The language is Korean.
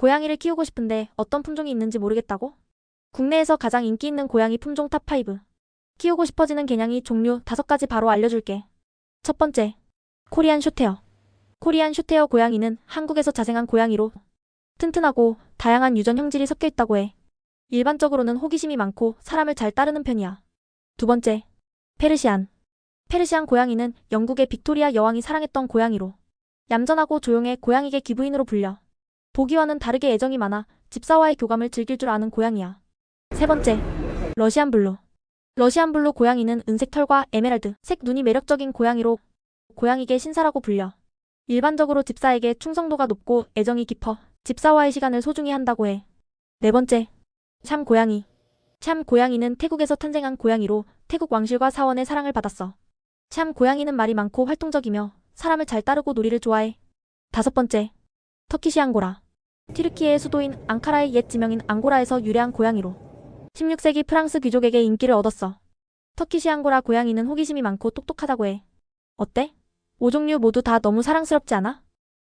고양이를 키우고 싶은데 어떤 품종이 있는지 모르겠다고? 국내에서 가장 인기 있는 고양이 품종 탑5. 키우고 싶어지는 개냥이 종류 5가지 바로 알려줄게. 첫 번째, 코리안 숏헤어. 코리안 숏헤어 고양이는 한국에서 자생한 고양이로 튼튼하고 다양한 유전 형질이 섞여 있다고 해. 일반적으로는 호기심이 많고 사람을 잘 따르는 편이야. 두 번째, 페르시안. 페르시안 고양이는 영국의 빅토리아 여왕이 사랑했던 고양이로 얌전하고 조용해 고양이계 기부인으로 불려. 보기와는 다르게 애정이 많아 집사와의 교감을 즐길 줄 아는 고양이야. 세 번째, 러시안 블루. 러시안 블루 고양이는 은색 털과 에메랄드 색 눈이 매력적인 고양이로 고양이계 신사라고 불려. 일반적으로 집사에게 충성도가 높고 애정이 깊어 집사와의 시간을 소중히 한다고 해. 네 번째, 참 고양이. 참 고양이는 태국에서 탄생한 고양이로 태국 왕실과 사원의 사랑을 받았어. 참 고양이는 말이 많고 활동적이며 사람을 잘 따르고 놀이를 좋아해. 다섯 번째, 터키시 앙고라. 튀르키예의 수도인 앙카라의 옛 지명인 앙고라에서 유래한 고양이로 16세기 프랑스 귀족에게 인기를 얻었어. 터키시 앙고라 고양이는 호기심이 많고 똑똑하다고 해. 어때? 5종류 모두 다 너무 사랑스럽지 않아?